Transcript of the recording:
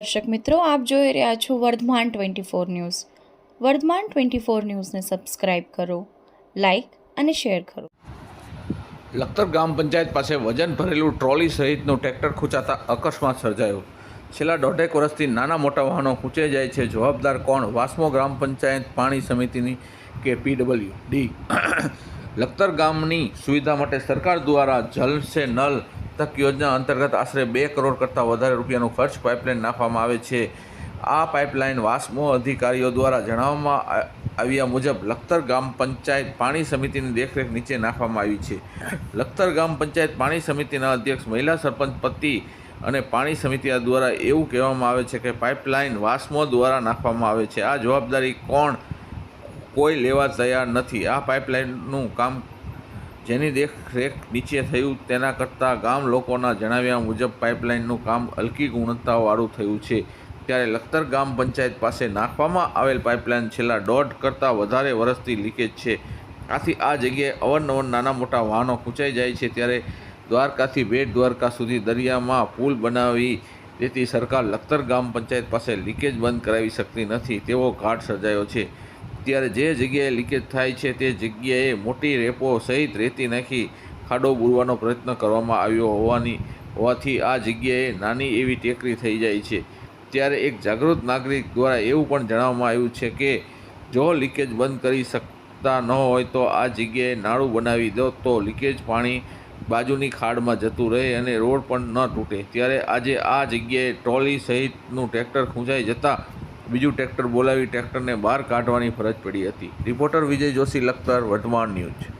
દર્શક મિત્રો, આપ જોઈ રહ્યા છો Vardhman twenty four news. Vardhman twenty four ન્યૂઝને સબસ્ક્રાઇબ કરો, લાઇક અને શેર કરો. લખતર ગ્રામ પંચાયત પાસે વજન ભરેલું ટ્રોલી સહિતનું ટ્રેક્ટર ખૂંચાતા અકસ્માત સર્જાયો. છેલ્લા દોઢેક વર્ષથી નાના મોટા વાહનો ખૂંચે જાય છે. જવાબદાર કોણ? વાસ્મો ગ્રામ પંચાયત પાણી સમિતિની કે પીડબ્લ્યુ? ડી. લખતર ગામની સુવિધા માટે સરકાર દ્વારા જલ સે નલ તક યોજના અંતર્ગત આશરે બે કરોડ કરતાં વધારે રૂપિયાનો ખર્ચ પાઇપલાઇન નાખવામાં આવે છે. આ પાઇપલાઇન વાસ્મો અધિકારીઓ દ્વારા જણાવવામાં આવ્યા મુજબ લખતર ગામ પંચાયત પાણી સમિતિની દેખરેખ નીચે નાખવામાં આવી છે. લખતર ગ્રામ પંચાયત પાણી સમિતિના અધ્યક્ષ મહિલા સરપંચ પતિ અને પાણી સમિતિ દ્વારા એવું કહેવામાં આવે છે કે પાઇપલાઇન વાસ્મો દ્વારા નાખવામાં આવે છે. આ જવાબદારી કોણ? કોઈ લેવા તૈયાર નથી. આ પાઇપલાઇનનું કામ જેની દેખરેખ નીચે થયું તેના કરતાં ગામ લોકોના જણાવ્યા મુજબ પાઇપલાઇનનું કામ હલકી ગુણવત્તાવાળું થયું છે. ત્યારે લખતર ગ્રામ પંચાયત પાસે નાખવામાં આવેલ પાઇપલાઇન છેલ્લા દોઢ કરતાં વધારે વર્ષથી લીકેજ છે. આથી આ જગ્યાએ અવારનવાર નાના મોટા વાહનો ખૂંચાઈ જાય છે. ત્યારે દ્વારકાથી બેટ દ્વારકા સુધી દરિયામાં પુલ બનાવી દેતી સરકાર લખતર ગામ પંચાયત પાસે લીકેજ બંધ કરાવી શકતી નથી તેવો ઘાટ સર્જાયો છે. ત્યારે જે જગ્યાએ લીકેજ થાય છે તે જગ્યાએ મોટી રેપો સહિત રેતી નાખી ખાડો બુરવાનો પ્રયત્ન કરવામાં આવ્યો હોવાની, હોવાથી આ જગ્યાએ નાની એવી ટેકરી થઈ જાય છે. ત્યારે એક જાગૃત નાગરિક દ્વારા એવું પણ જણાવવામાં આવ્યું છે કે, જો લીકેજ બંધ કરી શકતા ન હોય તો આ જગ્યાએ નાળું બનાવી દો તો લીકેજ પાણી બાજુની ખાડમાં જતું રહે અને રોડ પણ ન તૂટે. ત્યારે આજે આ જગ્યાએ ટ્રોલી સહિતનું ટ્રેક્ટર ખૂંચાઈ જતાં બીજું ટ્રેક્ટર બોલાવી ટ્રેક્ટરને બહાર કાઢવાની ફરજ પડી હતી. રિપોર્ટર વિજય જોશી લખતર, વર્તમાન ન્યૂઝ.